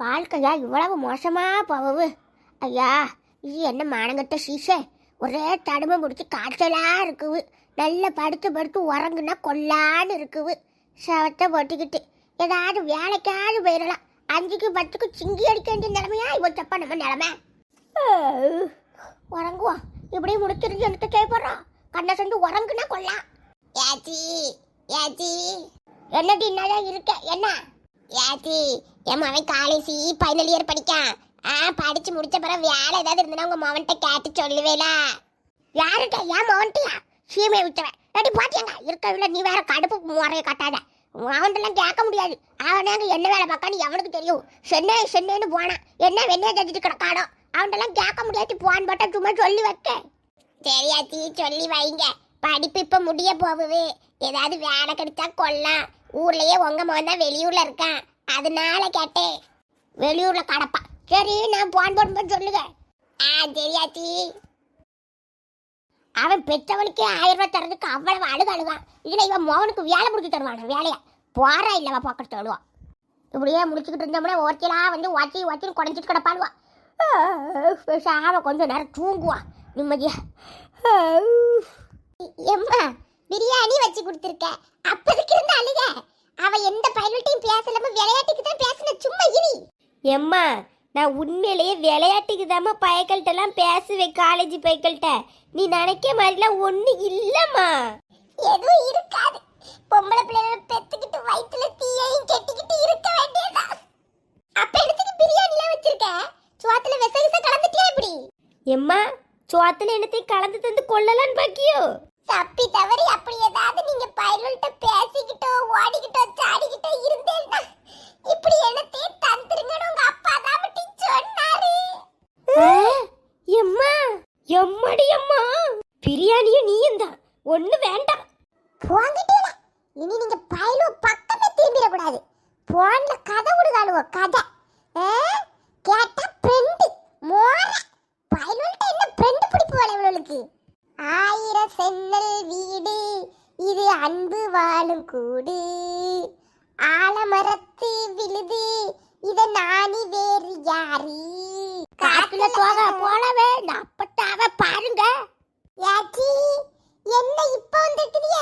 வாழ்க்கையா இவ்வளவு மோசமா போகுது? ஐயா இது என்ன மானங்கட்ட சீசே ஒரே தடுமை முடிச்சு காய்ச்சலா இருக்குது. நல்ல படுத்து படுத்து உறங்குனா கொல்லான்னு இருக்குது. சவத்தை போட்டுக்கிட்டு ஏதாவது வேலைக்காவது போயிடலாம். அஞ்சுக்கு பத்துக்கு சிங்கி அடிக்க வேண்டிய நிலைமையா இவ தப்பா நம்ம நிலைமை? உறங்குவோம் இப்படியே முடிச்சிருந்து எனக்கு கேட்பறோம் கண்ணை சென்று உறங்குனா கொல்லாம் ஏச்சி ஏச்சி. என்னடி என்னதான் இருக்க? என்ன? ஏச்சி என் மவன் காலேஜ் ஃபைனல் இயர் படிக்கான் ஆ படிச்சு முடிச்ச பிறகு வேலை ஏதாவது இருந்தனா உங்க மவன்கிட்ட கேட்டு சொல்லுவேலா. யாருட்ட ஏன் மவன்ட்டியா சீமையை விட்டுவேன். ரெடி பாட்டியாங்க இருக்கவில்லை நீ வேற கடுப்பு முறையை காட்டாத. அவன்கிட்டலாம் கேட்க முடியாது. அவனாங்க என்ன வேலை பார்க்கான்னு எவனுக்கு தெரியும்? சென்னை சென்னைன்னு போனான் என்ன வெண்ணையை தெரிஞ்சுட்டு கிடக்காடோ அவன்கிட்டலாம் கேட்க முடியாது. போன் போட்டால் சும்மா சொல்லி வைக்க. தெரியாச்சி சொல்லி வைங்க. படிப்பு இப்போ முடிய போகுது. ஏதாவது வேலை கிடைச்சா கொல்லாம் ஊர்லேயே உங்கள் மகன் தான் வெளியூரில் இருக்கான். அதனால கேட்டேன். வெளியூர்ல கடப்பா. சரி நான் போன் போடும்போது சொல்லுங்க. ஆ தெரியாத்தி அவன் பெற்றவனுக்கே ஆயிரம் ரூபாய் தரதுக்கு அவ்வளவு அழுக அழுகான். இதில் இவன் மோகனுக்கு வேலை முடிச்சு தருவான் வேலையா. போறா இல்லவா பார்க்க தருவான் இப்படியே முடிச்சுக்கிட்டு இருந்தோம்னா ஒருத்தலா வந்து ஒத்தி வாச்சின்னு குறைஞ்சிட்டு கிடப்பாளுவா. பேசாம கொஞ்ச நேரம் தூங்குவான் நிம்மதியா. எம்மா பிரியாணி வச்சு கொடுத்துருக்க. அப்போதுக்கு இருந்த அழுக. அவ எந்த பயனுட்டையும் பேசலாம விளையாட்டுக்கு தான் பேசின சும்மா இனி எம்மா நான் உண்மையிலேயே விளையாட்டுக்கு தாம்மா பயக்கள்கிட்டலாம் பேசுவேன் காலேஜ் பயக்கள்கிட்ட நீ நினைக்க மாதிரிலாம் ஒன்றும் இல்லைம்மா. எதுவும் இருக்காது. பொம்பளை பிள்ளைகளை பெத்துக்கிட்டு வயித்துல தீயையும் கெட்டிக்கிட்டு இருக்க வேண்டியதா அப்ப எடுத்துக்கு பிரியாணிலாம் வச்சிருக்க? சோத்துல விச விச கலந்துட்டியா இப்படி? எம்மா சோத்துல என்னத்தையும் கலந்து தந்து கொள்ளலான்னு பாக்கியோ? தப்பி தவறி அப்படி ஏதாவது நீங்க பயனுள்கிட்ட பேசிக்கிட்டோ ஓடிக்கிட்டோ சாடிக்கிட்டோ இருந்தேன்னா இப்படி என்னத்தையும் தந்துருங்கன்னு உங்க அப்பா தான் மட்டும் சொன்னாரு. எம்மா? எம்மாடி அம்மா? பிரியாணியும் நீயும் தான். ஒன்றும் வேண்டாம். போங்கிட்டீங்க. இனி நீங்க பயலு பக்கமே திரும்பிடக்கூடாது. போன்ல கதை விடுதாளுவோ கதை? கேட்டா ஃப்ரெண்டு மோர. பயலுள்கிட்ட என்ன ஃப்ரெண்டு பிடிப்பு போல இவளுக்கு? ஆயிரம் சென்னல் வீடு இது அன்பு வாழும் கூடு. ஆலமரத்து விழுது இத நானி வேறு யாரு? காத்துல போக போலவே அப்பட்டாவ பாருங்க. யாச்சி என்ன இப்ப வந்திருக்கிறிய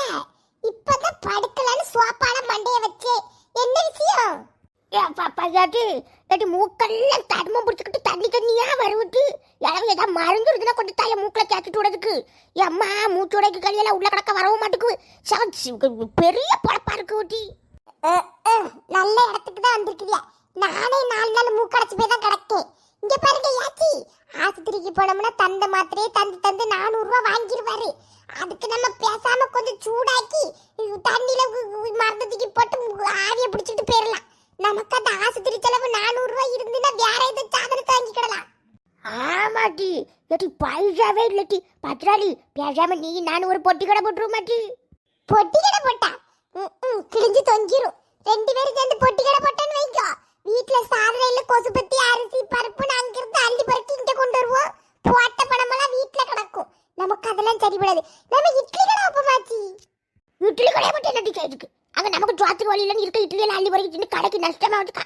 இப்பதான் படுக்கலன்னு சோப்பான மண்டைய வச்சு. என்ன விஷயம்? பையாட்டி இல்லாட்டி மூக்கெல்லாம் தடுமம் பிடிச்சிக்கிட்டு தண்ணி தண்ணியாக வருவிட்டு. இளவு ஏதாவது மருந்து இருக்குன்னா கொஞ்சம் தாய மூக்கில் கேட்டுட்டு விடுறதுக்கு. அம்மா மூச்சு உடைக்கு கையெல்லாம் உள்ள கிடக்க வரவும் மாட்டேங்குது பெரிய பொழப்பாக இருக்கு ஊட்டி. நல்ல இடத்துக்கு தான் வந்திருக்கிறிய நானே நாலு நாள் மூக்கடைச்சி போய் தான் கிடக்கேன். இங்கே பாருங்க யாச்சி. ஆஸ்பத்திரிக்கு போனோம்னா தந்த மாத்திரையே தந்து தந்து நானூறுரூவா வாங்கிடுவாரு அதுக்கு நம்ம பேசாமல் கொஞ்சம் சூடாக்கி தண்ணியில் மருந்ததுக்கு போட்டு ஆவியை பிடிச்சிட்டு போயிடலாம் நமக்கு அந்த ஆஸ்பத்திரி செலவு நானூறு ரூபாய் இருந்துன்னா வேற எது சாதனத்தை வாங்கிக்கிடலாம். ஆமாட்டி. ஏட்டி பைசாவே இல்லட்டி. பத்ராளி பேசாம நீ நானும் ஒரு பொட்டி கடை போட்டுருவோம் மாட்டி. பொட்டி கடை போட்டா? ம், கிழிஞ்சு தொங்கிரும். ரெண்டு பேரும் சேர்ந்து பொட்டி கடை போட்டேன்னு வைக்கோ வீட்டுல சாதனையில கொசுபத்தி அரிசி பருப்பு அங்கிருந்து அள்ளி பருக்கி இங்க கொண்டு வருவோம். போட்ட பணமெல்லாம் வீட்டுல கிடக்கும். நமக்கு அதெல்லாம் சரிபடாது. நம்ம இட்லி கடை வைப்போமாச்சி இட்லி கடை மட்டும் என்னடி செய்யுதுக்கு அங்க நமக்கு ஜோத்துக்கு வழியில இருக்க இட்லி அள்ளி வரைக்கும் கடைக்கு நஷ்டமா வந்துக்கா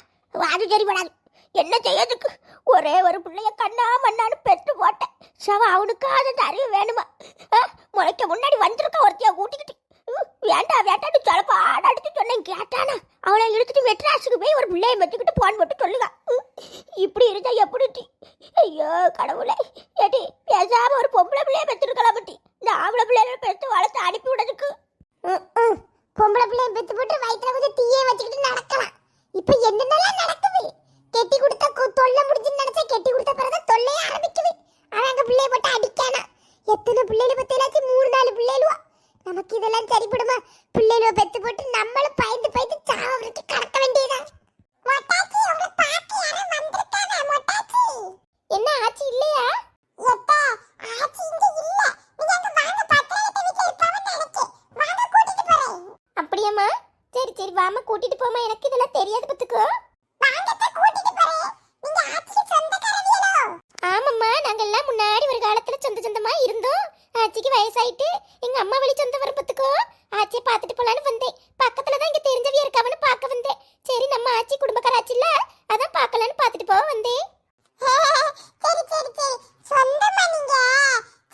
அது சரிபடாது என்ன செய்யறதுக்கு? ஒரே ஒரு பிள்ளைய கண்ணா மண்ணான்னு பெற்று போட்டேன். சவ அவனுக்கு அது அறிவு வேணுமா? முளைக்க முன்னாடி வந்திருக்கா ஒருத்திய கூட்டிக்கிட்டு. உ, வேண்டாம் வேண்டாம்னு சொல்லப்பா ஆடாடுத்து சொன்னேன். கேட்டானா அவளை இழுத்துட்டு மெட்ராஸுக்கு போய் ஒரு பிள்ளைய வச்சுக்கிட்டு போன் போட்டு சொல்லுங்க இப்படி இருந்தா எப்படி டி? ஐயோ கடவுளே. ஏடி பேசாம ஒரு பொம்பளை பிள்ளைய பெற்றிருக்கலாம் பட்டி இந்த ஆம்பளை பிள்ளைய பெற்று வளர்த்து அனுப்பி விடுறதுக்கு. பொம்பளை பிள்ளைய பெத்து போட்டு வயிற்றுல கொஞ்சம் தீயை வச்சுக்கிட்டு நடக்கலாம். இப்போ என்னென்னலாம் நடக்குது கெட்டி கொடுத்த கொ- தொல்லை முடிஞ்சுன்னு நினைச்சா கெட்டி கொடுத்த பிறகு தொல்லையே ஆரம்பிக்குது அவன் அங்க பிள்ளைய போட்டு அடிக்கானா எத்தனை பிள்ளைகள் பத்தியாச்சு மூணு நாலு பிள்ளைகளுவா நமக்கு இதெல்லாம் சரிப்படுமா பிள்ளைகள பெத்து போட்டு நம்மளும் பயந்து பயந்து சாவ விட்டு கடக்க வேண்டியதா மொட்டாச்சி உங்க பாட்டி யாரும் வந்திருக்காங்க மொட்டாச்சி என்ன ஆச்சி இல்லையா எத்தா ஆச்சி இங்க இல்ல நீங்க அங்க வாங்க பத்திரத்தை வீட்ல இருப்பாவன்னு நினைச்சேன் வாங்க கூட்டிட்டு போறேன் அப்படியாம்மா சரி சரி வாமா கூட்டிட்டு போமா எனக்கு இதெல்லாம் தெரியாது பத்துக்கோ வாங்கத்த கூட்டிட்டு போறேன் நீங்க ஆச்சி சொந்தக்காரவியலோ ஆமாம்மா நாங்கெல்லாம் முன்னாடி ஒரு காலத்துல சொந்த சொந்தமா இருந்தோம் ஆச்சிக்கு வயசாயிட்டு எங்க அம்மா வழி சொந்த வரப்பத்துக்கோ ஆச்சியை பார்த்துட்டு போலான்னு வந்தேன் பக்கத்துல தான் இங்க தெரிஞ்சவிய இருக்காவன்னு பார்க்க வந்தேன் சரி நம்ம ஆச்சி குடும்பக்கார ஆச்சில்ல அதான் பார்க்கலான்னு பார்த்துட்டு போக வந்தேன் சரி சரி சரி சொந்தமா நீங்க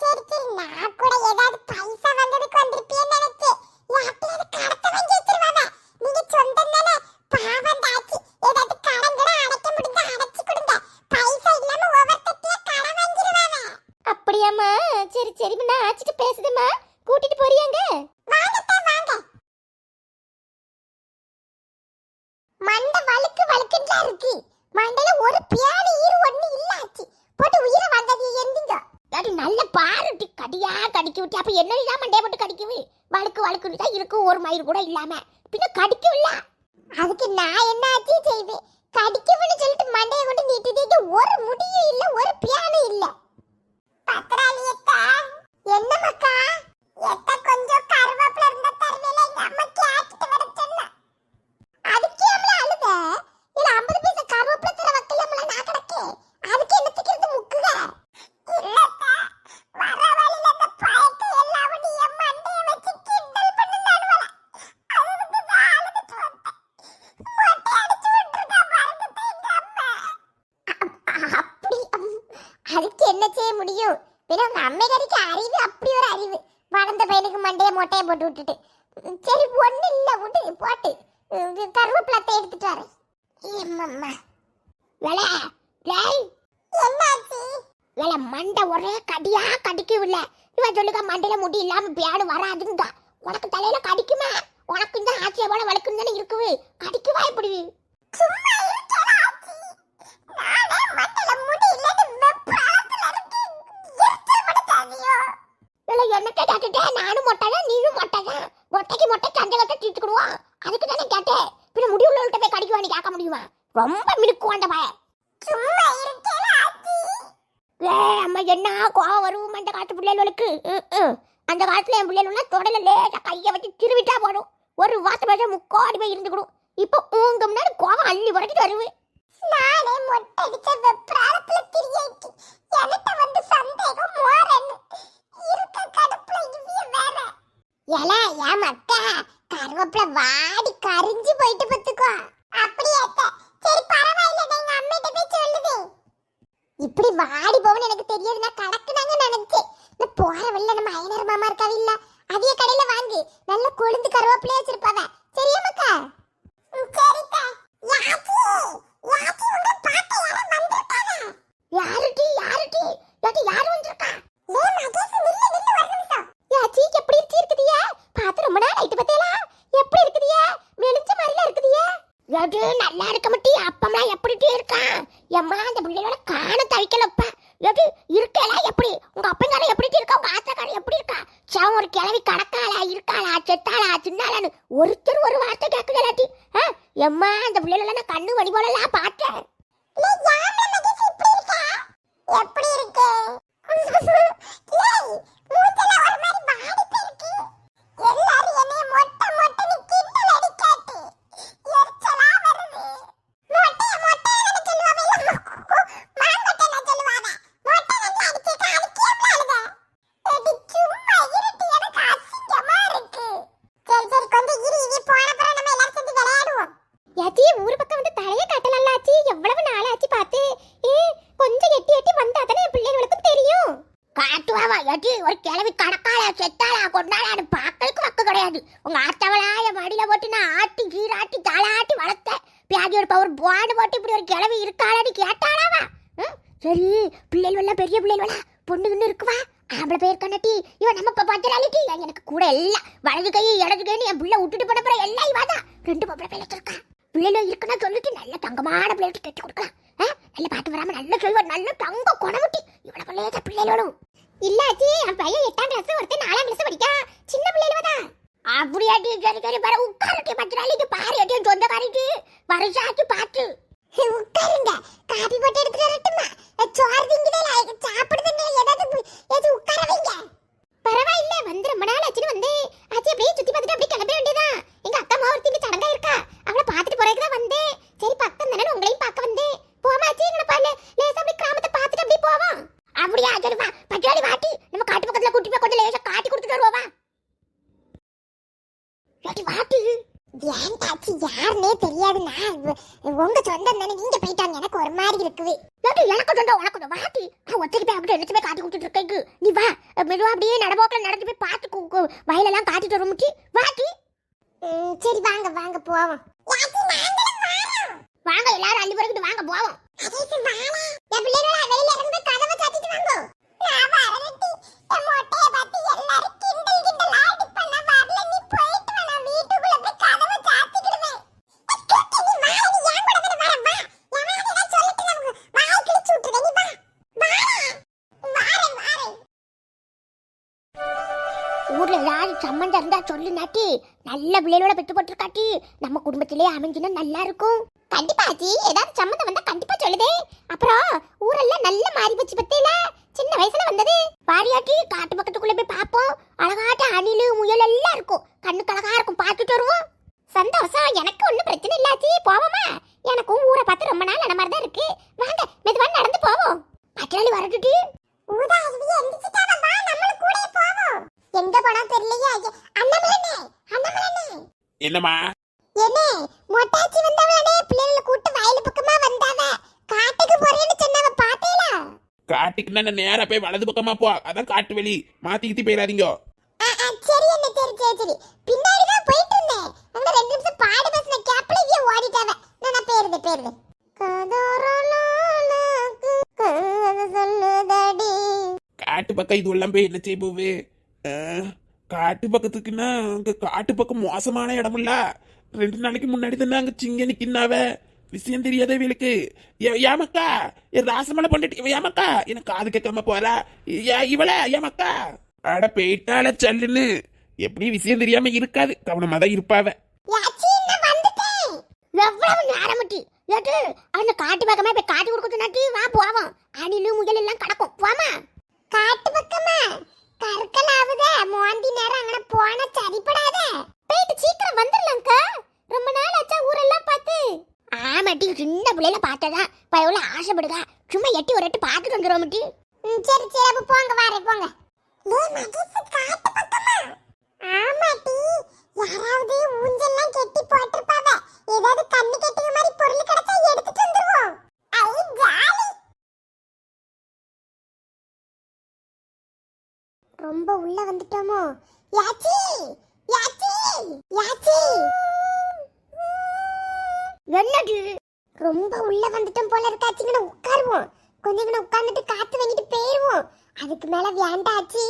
சரி சரி நான் கூட ஏதாவது பைசா வந்ததுக்கு வந்திருப்பேன்னு நினைச்சேன் யார்ட்டையாவது கடத்த வாங்கி வச்சிருவாங்க நீங்க சொந்தம் தானே பாவம் தாச்சி ஏதாவது கடன் கூட அடைக்க முடிஞ்சா அடைச்சு கொடுங்க பைசா இல்லாம ஒவ்வொருத்தையும் கடன் வாங்கிடுவாங்க அப்படியாம்மா சரி சரி நான் ஆச்சிட்டு பேசுதேம்மா கூட்டிட்டு போறியாங்க வாங்கத்தா வாங்க மண்டை வழுக்கு வழுக்குன்றா இருக்கு மண்டையில ஒரு பியானி ஈரு ஒண்ணு இல்லாச்சு போட்டு உயிரை வாங்காதீ எந்திங்க அது நல்ல பாருட்டி கடியா கடிக்க விட்டு அப்ப என்னதான் மண்டைய போட்டு கடிக்குது வழுக்கு வழுக்குன்னு தான் பயிர் கூட இல்லாம. பின்ன கடிக்கும் இல்ல அதுக்கு நான் என்ன ஆச்சு செய்வேன்? கடிக்கும்னு சொல்லிட்டு மண்டையை கொண்டு நீட்டு நீட்டு ஒரு முடியும் இல்ல ஒரு பியானும் இல்ல. பத்ராளி அக்கா என்ன மக்கா எத்த கொஞ்சம் கருவேப்பில இருந்த தருவேல எங்க அம்மா கேட்டுட்டு வர சொன்னா. அதுக்கே அம்மா அழுத. இல்ல 50 பைசா கருவேப்பில தர வைக்கலாம்ல நான் கிடக்கே. அதுக்கு என்ன திக்கிறது முக்குக? இல்லக்கா வர வழியில அந்த பயத்தை எல்லாம் நீ என் மண்டைய வச்சு கிண்டல் பண்ணுனானுவல அது வந்து நான் அழுதுட்டு வந்தேன் மொட்டை அடிச்சு விட்டுருக்கா பாருங்க எங்க அம்மா அப்- அப்படி அம், அதுக்கு என்ன செய்ய முடியும். பின்ன உங்க அம்மைக்காரிக்கு அறிவு அப்படி ஒரு அறிவு. வளர்ந்த பையனுக்கு மண்டைய மொட்டையை போட்டு விட்டுட்டு. சரி ஒண்ணு இல்ல விட்டு போட்டு. கருவேப்பிலத்தை எடுத்துட்டு வரேன். வேலை என்னாச்சு? வேலை மண்டை ஒரே கடியா கடிக்கவில்ல இவன் சொல்லுங்க மண்டையில முடி இல்லாம பேடு வராதுங்க உனக்கு தலையில கடிக்குமா? உனக்கு இந்த ஆட்சியை போல வழக்குன்னு தானே இருக்குது. கடிக்குவா இப்படி? சும்மா இருக்கலாச்சி நானே மண்டையில முடி இல்லைன்னு எரிச்சல் படுத்தாதியோ வேலை என்ன கேட்டுட்டே? நானும் மொட்டை தான் நீயும் மொட்டை தான் மொட்டைக்கு மொட்டை சண்டை கட்ட அதுக்கு தானே கேட்டேன் பின்ன முடி உள்ளவள்கிட்ட போய் கடிக்குவான்னு கேட்க முடியுமா? ரொம்ப மினுக்குவாண்ட பய சும்மா இருக்கலாச்சி ஏ அம்மா என்ன கோவம் வரும் அந்த காலத்து பிள்ளைகளுக்கு? அந்த காலத்துல என் பிள்ளைகள்லாம் தொடல லேசா கையை வச்சு திருவிட்டா போடும் ஒரு வாசம் பேச முக்கோடி போய் இருந்துக்கிடும். இப்போ உங்க முன்னாடி கோவம் அள்ளி உடச்சிட்டு வருவேன் நானே மொட்டடிச்ச வெப்ராளத்துல திரியாக்கி என்கிட்ட வந்து சந்தேகம் மோரன்னு இருக்க கடுப்புல இவ்விய வேற. ஏல ஏன் மத்த கருவேப்பில வாடி கரிஞ்சு போயிட்டு பத்துக்கோ. அப்படியே சரி பரவாயில்ல எங்க அம்மிட்ட போய் சொல்லுது. இப்படி வாடி போகும்னு எனக்கு தெரியாது நான் கடக்குனாங்க நினைச்சேன். நான் போற வழியில நம்ம ஐநர் மாமா இருக்காது இல்ல அதே கடையில வாங்கி. நல்ல கொழுந்து கருவேப்பிலையா வச்சிருப்பாவ. சரியா மக்கா? சரி யாச்சி யாச்சி உங்க பாட்ட யாரோ வந்திருக்காங்க யாருடி யாருடி யாட்டி யார் வந்திருக்கா? ஏ மகேஷ் நில்லு நில்லு ஒரு நிமிஷம். யாச்சி எப்படி இருக்கு இருக்குதியா? பார்த்து ரொம்ப நாள் ஆயிட்டு பார்த்தேலா எப்படி இருக்குதியா? வெளிச்ச மாதிரிலாம் இருக்குதியா? யாடி நல்லா இருக்க மாட்டி அப்பம்லாம் எப்படி இருக்கான் எம்மா அந்த பிள்ளையோட காண தவிக்கலப்பா யாடி இருக்கல எப்படி? உங்க அப்பங்காரன் எப்படி இருக்கா? உங்க ஆத்தக்காரன் எப்படி இருக்கா? சவன் ஒரு கிளவி கடக்காளா இருக்காளா செத்தாளா சின்னாளான்னு ஒருத்தர் ஒரு வார்த்தை கேட்குதலாட்டி ஆ எம்மா அந்த பிள்ளைகள நான் கண்ணு வழி போலலாம் பார்த்தேன். லே யாம்ல மகேஷ் இப்படி இருக்கா? எப்படி இருக்கு லேய் மூஞ்சில ஒரு மாதிரி வாடி போயிருக்கு எல்லாரும் என்னைய மொட்டை மொட்டைன்னு கிண்டல் அடிக்காட்டி எரிச்சலா வருது மொட்டைய மொட்டைன்னு சொல்லுவாங்க மாங்கொட்டைன்னு சொல்லுவாங்க மொட்டை வந்து அடிச்சு காலிக்கேம்ல அழுத எடி சும்மா இருட்டு எனக்கு அசிங்கமா இருக்கு சரி சரி கொஞ்சம் இரு இனி போன பிறகு நம்ம எல்லாரும் சேர்ந்து விளையாடுவோம் யாச்சி ஊர் பக்கம் வந்து தலைய காட்டலாச்சி எவ்வளவு நாள் ஆச்சு பார்த்து ஏ கொஞ்சம் எட்டி எட்டி வந்தா தானே என் பிள்ளைகளுக்கும் தெரியும் காட்டுவாவா எட்டி ஒரு கிளவி கடக்காளா செத்தாளா கொண்டாளான்னு பார்க்கறதுக்கு வக்கு கிடையாது உங்க ஆத்தவளா என் மடியில போட்டு நான் ஆட்டி கீராட்டி தாளாட்டி வளர்த்தேன் பியாதி ஒரு பவர் போடு போட்டு இப்படி ஒரு கிளவி இருக்காளான்னு சரி பிள்ளைகள் எல்லாம் பெரிய பிள்ளைகள் பிள்ளைகளா பொண்ணுன்னு இருக்குவா? ஆம்பளை பேர் கண்ணட்டி இவன் நம்ம இப்ப எனக்கு கூட எல்லாம் வலது கை இடது கைன்னு என் பிள்ளை விட்டுட்டு போன பிறகு எல்லாம் இவாதான் ரெண்டு பொம்பளை பிள்ளைக்கு இருக்கா பிள்ளைகள் இருக்குன்னா சொல்லிட்டு நல்ல தங்கமான பிள்ளைகளுக்கு கட்டி கொடுக்கலாம். நல்ல பாட்டு வராம நல்ல சொல்வா நல்ல தங்க குணமுட்டி. இவ்வளவு பிள்ளைய பிள்ளைகளும் இல்லாச்சி என் பையன் எட்டாம் கிளாஸ் ஒருத்தன் நாலாம் கிளாஸ் படிக்கான் சின்ன பிள்ளைகள தான். அப்படியாட்டி சரி சரி வர உட்காரட்டி பத்து நாளைக்கு பாரு எட்டியும் சொந்தக்காரிட்டு வருஷாச்சு பார்த்து. உட்காருங்க. காபி போட்டு எடுத்துட்டு வரட்டுமா? சோறு திங்குதே சாப்பிடுதுங்க ஏதாவது ஏதாவது உட்கார வைங்க பரவாயில்ல வந்து ரொம்ப நாள் ஆச்சுன்னு வந்து ஆச்சி அப்படியே சுத்தி பார்த்துட்டு அப்படியே கிளம்ப வேண்டியதான் எங்க அக்கா அம்மா ஒருத்தி சடங்கா இருக்கா அவளை பார்த்துட்டு போறதுக்கு தான் வந்தேன் சரி பக்கம் தானே உங்களையும் பார்க்க வந்தேன் போமா ஆச்சி எங்களை பாரு லேசா அப்படியே கிராமத்தை பார்த்துட்டு அப்படியே போவோம் அப்படியா சரி வா பட்டாளி வாட்டி நம்ம காட்டு பக்கத்துல கூட்டி போய் கொஞ்சம் லேசா காட்டி கொடுத்துட்டு வருவோம் வா ஏட்டி வாட்டி ஏன் தாச்சி யாருன்னே தெரியாது நான் உங்க சொந்தம் தானே நீங்க போயிட்டாங்க. எனக்கு ஒரு மாதிரி இருக்குது. எனக்கு சொந்தம் உனக்கு சொந்தம் வாட்டி நான் ஒத்தைக்கு போய் அப்படியே எல்லாத்தையுமே காட்டி கொடுத்துட்டு இருக்கேன் நீ வா. மெதுவா அப்படியே நடவோக்கில் நடந்து போய் பார்த்து வயலெல்லாம் காட்டிட்டு வர முட்டி. வாட்டி சரி வாங்க வாங்க போவோம். வாங்க எல்லாரும் அள்ளி பிறகு வாங்க போவோம். நான் வரலட்டி என் மொட்டைய பார்த்து எல்லாரும் கிண்டல் கிண்டல் ஆடி பண்ண வரல. நீ போயிட்டு சொல்லு நாட்டி. நல்ல பிள்ளைகளோட பெற்று போட்டிருக்காட்டி. நம்ம குடும்பத்திலே அமைஞ்சினா நல்லா இருக்கும். கண்டிப்பா ஆச்சி. ஏதாவது சம்மந்தம் வந்தா கண்டிப்பா சொல்லுதே. அப்புறம் ஊரெல்லாம் நல்ல மாறி போச்சு பத்தியில சின்ன வயசுல வந்தது. பாரியாட்டி காட்டு பக்கத்துக்குள்ள போய் பார்ப்போம். அழகாட்ட அணிலு முயல் எல்லாம் இருக்கும். கண்ணுக்கு அழகா இருக்கும். பார்த்துட்டு வருவோம். சந்தோஷம். எனக்கு ஒன்றும் பிரச்சனை இல்லாச்சி போவோமா? எனக்கும் ஊரை பார்த்து ரொம்ப நாள் அந்த மாதிரி தான் இருக்கு. வாங்க மெதுவாக நடந்து போவோம். பட்டாளி வரட்டுட்டி. ஊதா அருவி எங்க போனா தெரியலையே ஐயா. அண்ணாமலைண்ணே, அண்ணாமலைண்ணே. என்னம்மா என்னே, மொட்டாச்சி வந்தவளே, பிள்ளைகளை கூட்டு வயலு பக்கமா வந்தாவ. காட்டுக்கு போறேன்னு சொன்னவ, பாத்தீங்களா? காட்டுக்கு நான் நேரா போய் வலது பக்கமா போ அதான் காட்டு வெளி மாத்தி கித்தி போயிடாதீங்க சரி அண்ணே, சரி, சரி, சரி. பின்னாடிதான் போயிட்டு இருந்தேன். அங்க ரெண்டு நிமிஷம் பாடு பேசின கேப்ல இவ ஓடிட்டாவ. நான் கதை சொல்லுதடி. காட்டு பக்கம் இது எல்லாம் போய் என்ன செய்ய போவே காட்டு பக்கத்துக்குன்னா அங்க காட்டு பக்கம் மோசமான இடமில்ல. ரெண்டு நாளைக்கு முன்னாடி தானே அங்க சிங்க நிக்கினாவ விஷயம் தெரியாத இவளுக்கு. ஏ- ஏமக்கா என் ராசமலை பண்ணிட்டு இவ ஏமக்கா எனக்கு காது கேட்காம போறா? ஏ இவள ஏமக்கா அட போயிட்டால சல்லுன்னு. எப்படி விஷயம் தெரியாம இருக்காது. கவனமா தான் இருப்பாவ. எவ்வளவு நேரம் ஏட்டு அந்த காட்டு பக்கமே போய் காட்டு கொடுக்கறது நாட்டி. வா போவோம். அணிலு முயல் எல்லாம் கிடக்கும். போமா காட்டு பக்கமா. கற்களாவுதே மோந்தி நேரம் அங்கன போன சரிப்படாத. போயிட்டு சீக்கிரம் வந்துடலாம்க்கா ரொம்ப நாள் ஆச்சா ஊரெல்லாம் பார்த்து. ஆமாட்டி சின்ன பிள்ளைல பார்த்ததா. பயவுல ஆசைப்படுதா. சும்மா எட்டி ஒரு எட்டு பார்த்துட்டு வந்துடும் முட்டி சரி சரி அப்ப போங்க வாரே போங்க. டேய் மகேஷ் காட்டு பக்கமா? ஆமாட்டி யாராவது ஊஞ்சல்லாம் கெட்டி போட்டிருப்பாவ வந்துட்டோமோ யாச்சி! யாச்சி! யாச்சி! என்னது? ரொம்ப உள்ள வந்துட்டோம் போல இருக்காச்சுங்கன்னு உட்காருவோம். கொஞ்சம் இங்கே உட்காந்துட்டு காத்து வாங்கிட்டு போயிருவோம். அதுக்கு மேல வேண்டாச்சி.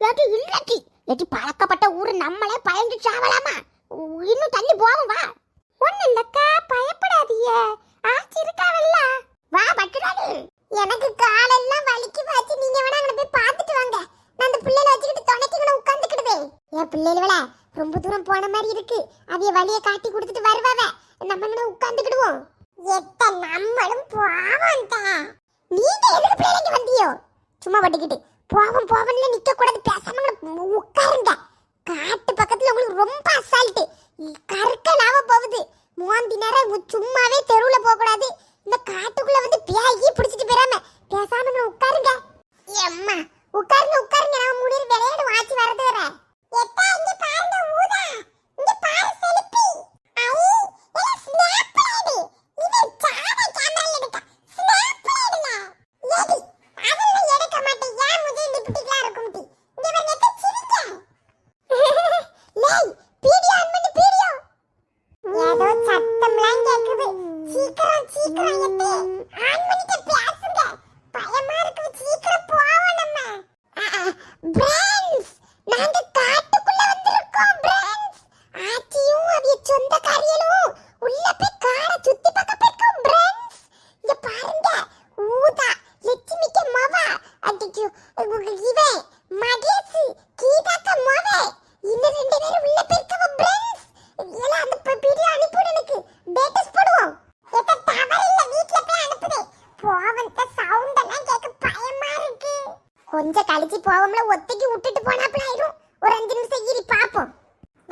ஏட்டி இல்லாச்சி ஏட்டி பழக்கப்பட்ட ஊரு நம்மளே பயந்து சாவலாமா? இன்னும் தள்ளி போவோம் வா. ஒண்ணு இல்லக்கா பயப்படாதீங்க. ஆச்சி இருக்காவல்ல. வா பட்டுறாளு எனக்கு காலெல்லாம் வலிக்கு பாச்சு நீங்க வேணா அங்க போய் பார்த்துட்டு வாங்க. நான் அந்த பிள்ளைல வச்சுக்கிட்டு துணைக்கிங்கன உட்காந்துக்கிடுவேன் என் பிள்ளைகள ரொம்ப தூரம் போன மாதிரி இருக்கு. அவிய வழியை காட்டி கொடுத்துட்டு வருவாவ. நம்ம இங்க உட்காந்துக்கிடுவோம் எத்த நம்மளும் போவோம் நீங்க எதுக்கு பிள்ளைங்க வந்தியோ? சும்மா பட்டுக்கிட்டு போவோம் போவோம்ல நிக்க கூடாது பேசாம உட்காருங்க. காட்டு பக்கத்துல உங்களுக்கு ரொம்ப அசால்ட்டு கற்களாவ போகுது. மூந்தி நேரம் சும்மாவே தெருவுல போக கூடாது இந்த காட்டுக்குள்ள வந்து பேயி பிடிச்சிட்டு போயிடாம பேசாம உட்காருங்க. எம்மா உட்காருங்க உட்காருங்க. நான் முடிவு விளையாடு வாட்சி வரது வர. எத்தா இங்க பாருங்க ஊதா. இங்க பாரு செலுப்பி. ஐ என்ன ஸ்னாப் லைடு இது எடுக்க. ஸ்னாப் ஏடி அதெல்லாம் எடுக்க மாட்டேன் ஏன் முதல் லிப்டிக்லாம் இருக்கும் டி இங்க வந்து எத்த சிரிக்க லேய் வீடியோ ஆன் பண்ணி வீடியோ ஏதோ சத்தம்லாம் கேக்குது சீக்கிரம் சீக்கிரம் எத்து ஆன் பண்ணிட்டு பேசுங்க பயமா இருக்கு சீக்கிரம் போவோம் நம்ம பிரான்ஸ் நாங்க காட்டுக்குள்ள வந்திருக்கோம் பிரான்ஸ் ஆச்சியும் அவிய சொந்தக்காரியலும் உள்ள போய் காடை சுத்தி பார்க்க போயிருக்கோம் பிரான்ஸ் இங்க பாருங்க ஊதா லட்சுமிக்கு மவ அடிக்கு இவன் மகேஷ் கீதாக்க மவ இன்னும் ரெண்டு பேரும் உள்ள போயிருக்கவ பிரான்ஸ் எல்லாம் அந்த வீடியோ அனுப்பிடு எனக்கு டேட்டஸ் போடுவோம் எத்த டவர் இல்ல வீட்ல போய் அனுப்புதே போவந்த சவுண்ட் எல்லாம் கேட்க பயமா இருக்கு கொஞ்சம் கழிச்சு போவோம்ல ஒத்தைக்கு விட்டுட்டு போனாப்ல ஆயிரும் ஒரு அஞ்சு நிமிஷம் ஈரி பாப்போம்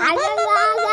ஆமா